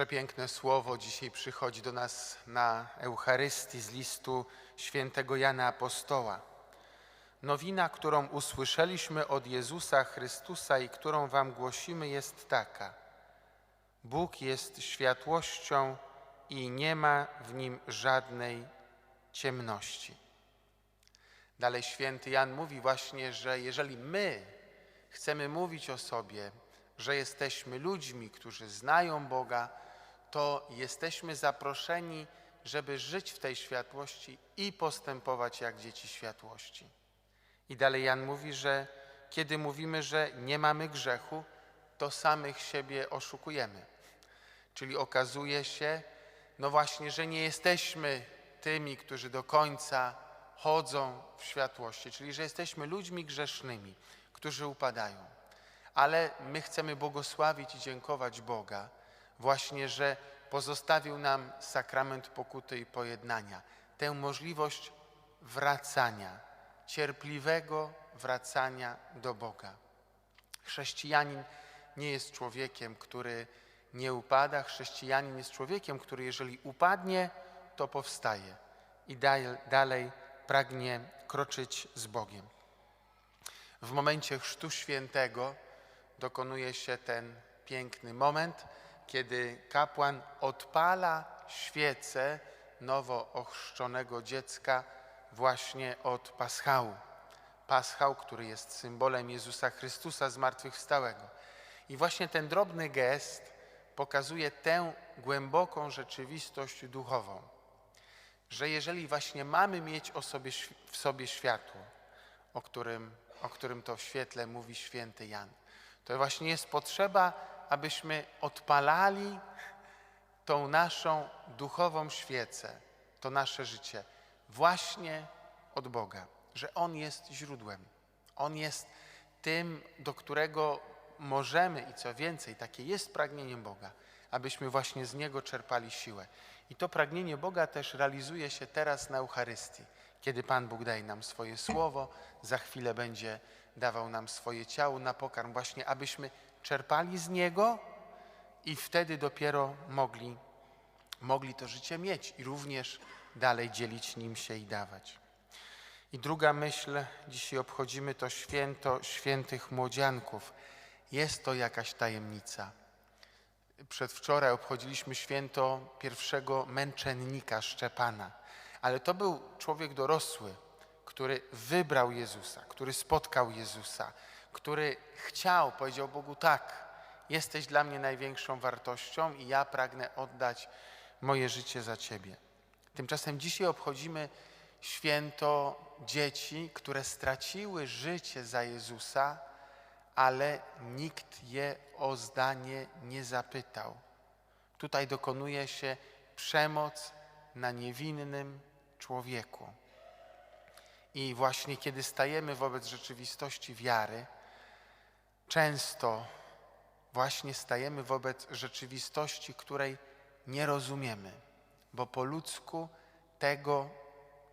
Przepiękne słowo dzisiaj przychodzi do nas na Eucharystii z listu świętego Jana Apostoła. Nowina, którą usłyszeliśmy od Jezusa Chrystusa i którą Wam głosimy, jest taka. Bóg jest światłością i nie ma w nim żadnej ciemności. Dalej święty Jan mówi właśnie, że jeżeli my chcemy mówić o sobie, że jesteśmy ludźmi, którzy znają Boga, to jesteśmy zaproszeni, żeby żyć w tej światłości i postępować jak dzieci światłości. I dalej Jan mówi, że kiedy mówimy, że nie mamy grzechu, to samych siebie oszukujemy. Czyli okazuje się, no właśnie, że nie jesteśmy tymi, którzy do końca chodzą w światłości, czyli że jesteśmy ludźmi grzesznymi, którzy upadają. Ale my chcemy błogosławić i dziękować Boga, właśnie, że pozostawił nam sakrament pokuty i pojednania, tę możliwość wracania, cierpliwego wracania do Boga. Chrześcijanin nie jest człowiekiem, który nie upada. Chrześcijanin jest człowiekiem, który jeżeli upadnie, to powstaje i dal- dalej pragnie kroczyć z Bogiem. W momencie Chrztu Świętego dokonuje się ten piękny moment, kiedy kapłan odpala świecę nowo ochrzczonego dziecka właśnie od paschału. Paschał, który jest symbolem Jezusa Chrystusa zmartwychwstałego. I właśnie ten drobny gest pokazuje tę głęboką rzeczywistość duchową, że jeżeli właśnie mamy mieć sobie, w sobie światło, o którym, o którym to świetle mówi święty Jan, to właśnie jest potrzeba, abyśmy odpalali tą naszą duchową świecę, to nasze życie właśnie od Boga, że On jest źródłem. On jest tym, do którego możemy i co więcej, takie jest pragnieniem Boga, abyśmy właśnie z Niego czerpali siłę. I to pragnienie Boga też realizuje się teraz na Eucharystii, kiedy Pan Bóg daje nam swoje słowo, za chwilę będzie dawał nam swoje ciało na pokarm, właśnie abyśmy czerpali z Niego i wtedy dopiero mogli, mogli to życie mieć i również dalej dzielić nim się i dawać. I druga myśl, dzisiaj obchodzimy to święto świętych młodzianków. Jest to jakaś tajemnica. Przedwczoraj obchodziliśmy święto pierwszego męczennika Szczepana, ale to był człowiek dorosły, który wybrał Jezusa, który spotkał Jezusa, który chciał, powiedział Bogu tak, jesteś dla mnie największą wartością i ja pragnę oddać moje życie za Ciebie. Tymczasem dzisiaj obchodzimy święto dzieci, które straciły życie za Jezusa, ale nikt je o zdanie nie zapytał. Tutaj dokonuje się przemoc na niewinnym człowieku. I właśnie kiedy stajemy wobec rzeczywistości wiary, często właśnie stajemy wobec rzeczywistości, której nie rozumiemy, bo po ludzku tego,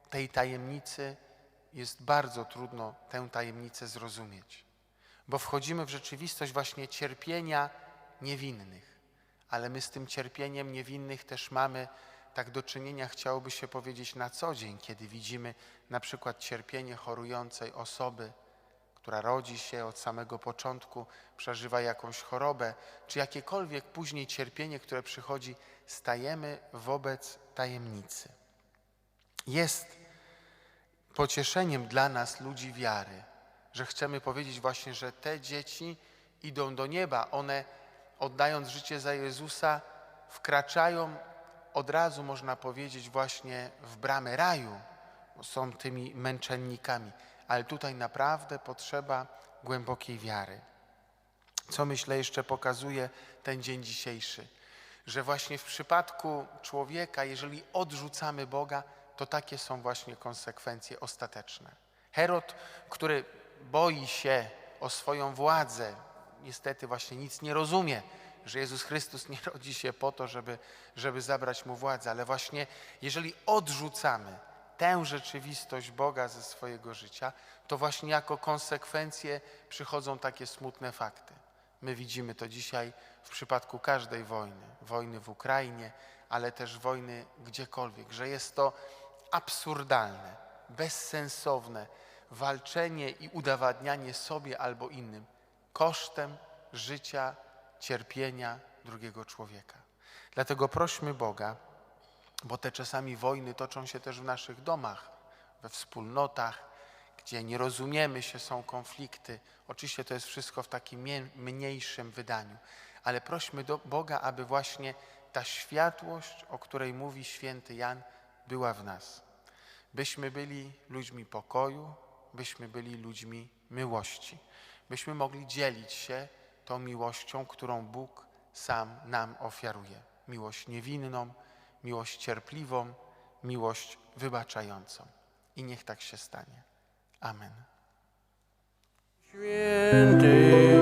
tej tajemnicy jest bardzo trudno tę tajemnicę zrozumieć, bo wchodzimy w rzeczywistość właśnie cierpienia niewinnych, ale my z tym cierpieniem niewinnych też mamy tak do czynienia, chciałoby się powiedzieć, na co dzień, kiedy widzimy na przykład cierpienie chorującej osoby, która rodzi się od samego początku, przeżywa jakąś chorobę, czy jakiekolwiek później cierpienie, które przychodzi, stajemy wobec tajemnicy. Jest pocieszeniem dla nas, ludzi wiary, że chcemy powiedzieć właśnie, że te dzieci idą do nieba. One, oddając życie za Jezusa, wkraczają od razu, można powiedzieć, właśnie w bramę raju. Są tymi męczennikami, ale tutaj naprawdę potrzeba głębokiej wiary. Co myślę jeszcze pokazuje ten dzień dzisiejszy? Że właśnie w przypadku człowieka, jeżeli odrzucamy Boga, to takie są właśnie konsekwencje ostateczne. Herod, który boi się o swoją władzę, niestety właśnie nic nie rozumie, że Jezus Chrystus nie rodzi się po to, żeby, żeby zabrać mu władzę, ale właśnie jeżeli odrzucamy tę rzeczywistość Boga ze swojego życia, to właśnie jako konsekwencje przychodzą takie smutne fakty, My widzimy to dzisiaj w przypadku każdej wojny, wojny w Ukrainie, ale też wojny gdziekolwiek, że jest to absurdalne, bezsensowne walczenie i udowadnianie sobie albo innym kosztem życia, cierpienia drugiego człowieka. Dlatego prośmy Boga, bo te czasami wojny toczą się też w naszych domach, we wspólnotach, gdzie nie rozumiemy się, są konflikty. Oczywiście to jest wszystko w takim mniejszym wydaniu, ale prośmy do Boga, aby właśnie ta światłość, o której mówi święty Jan, była w nas. Byśmy byli ludźmi pokoju, byśmy byli ludźmi miłości, byśmy mogli dzielić się tą miłością, którą Bóg sam nam ofiaruje. Miłość niewinną, miłość cierpliwą, miłość wybaczającą. I niech tak się stanie. Amen. Święty